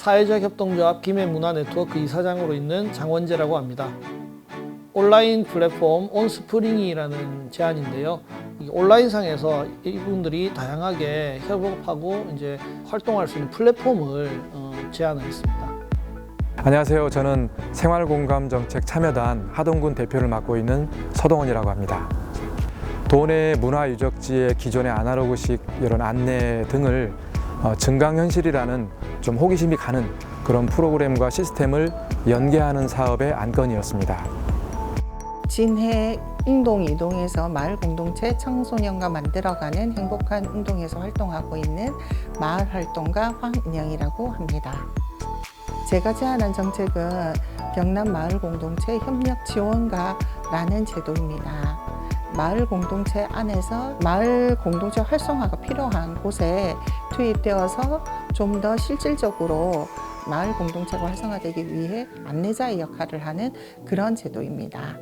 사회적 협동조합 김해 문화 네트워크 이사장으로 있는 장원재라고 합니다. 온라인 플랫폼 온스프링이라는 제안인데요. 이 온라인상에서 이분들이 다양하게 협업하고 이제 활동할 수 있는 플랫폼을 어, 제안을 했습니다. 안녕하세요. 저는 생활공감정책 참여단 하동군 대표를 맡고 있는 서동원이라고 합니다. 도내 문화유적지의 기존의 아날로그식 이런 안내 등을 어, 증강현실이라는 좀 호기심이 가는 그런 프로그램과 시스템을 연계하는 사업의 안건이었습니다. 진해 응동 이동에서 마을 공동체 청소년과 만들어가는 행복한 운동에서 활동하고 있는 마을 활동가 황인영이라고 합니다. 제가 제안한 정책은 경남 마을 공동체 협력 지원가라는 제도입니다. 마을 공동체 안에서 마을 공동체 활성화가 필요한 곳에 투입되어서 좀 더 실질적으로 마을 공동체가 활성화되기 위해 안내자의 역할을 하는 그런 제도입니다.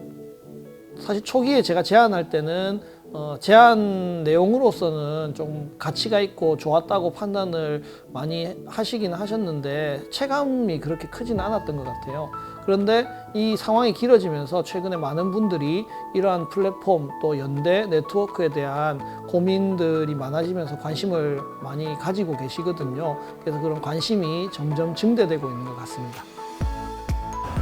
사실 초기에 제가 제안할 때는 어, 제안 내용으로서는 좀 가치가 있고 좋았다고 판단을 많이 하시긴 하셨는데 체감이 그렇게 크지는 않았던 것 같아요. 그런데 이 상황이 길어지면서 최근에 많은 분들이 이러한 플랫폼 또 연대 네트워크에 대한 고민들이 많아지면서 관심을 많이 가지고 계시거든요. 그래서 그런 관심이 점점 증대되고 있는 것 같습니다.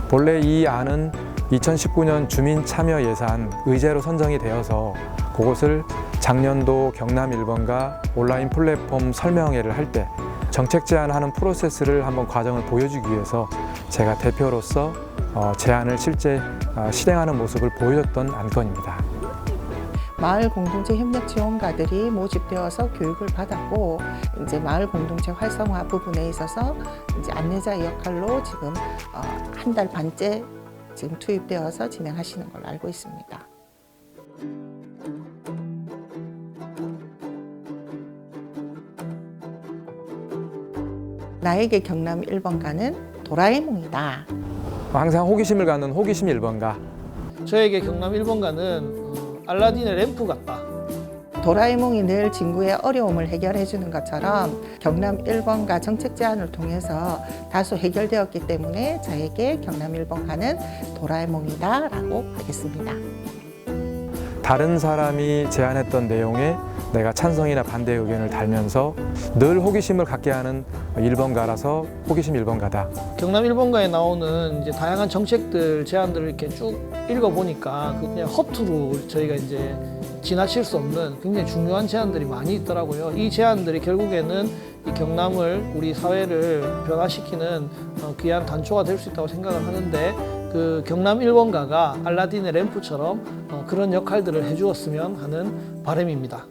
본래 이 안은 2019년 주민 참여 예산 의제로 선정이 되어서 그것을 작년도 경남 1번가 온라인 플랫폼 설명회를 할 때 정책 제안하는 프로세스를 한번 과정을 보여주기 위해서 제가 대표로서 어, 제안을 실제 어, 실행하는 모습을 보여줬던 안건입니다. 마을 공동체 협력 지원가들이 모집되어서 교육을 받았고 이제 마을 공동체 활성화 부분에 있어서 이제 안내자 역할로 지금 어, 한달 반째 지금 투입되어서 진행하시는 걸로 알고 있습니다. 나에게 경남 1번가는 도라에몽이다. 항상 호기심을 갖는 호기심 1번가 저에게 경남 1번가는 어, 알라딘의 램프 같다. 도라에몽이 늘 친구의 어려움을 해결해 주는 것처럼 경남 1번가 정책 제안을 통해서 다소 해결되었기 때문에 저에게 경남 1번가는 도라에몽이다라고 하겠습니다. 다른 사람이 제안했던 내용에 내가 찬성이나 반대 의견을 달면서 늘 호기심을 갖게 하는 1번가라서 호기심 1번가다. 경남 1번가에 나오는 이제 다양한 정책들 제안들을 이렇게 쭉 읽어보니까 그 그냥 허투루 저희가 이제 지나칠 수 없는 굉장히 중요한 제안들이 많이 있더라고요. 이 제안들이 결국에는 이 경남을 우리 사회를 변화시키는 어, 귀한 단초가 될 수 있다고 생각을 하는데 그 경남 1번가가 알라딘의 램프처럼 어, 그런 역할들을 해주었으면 하는 바람입니다.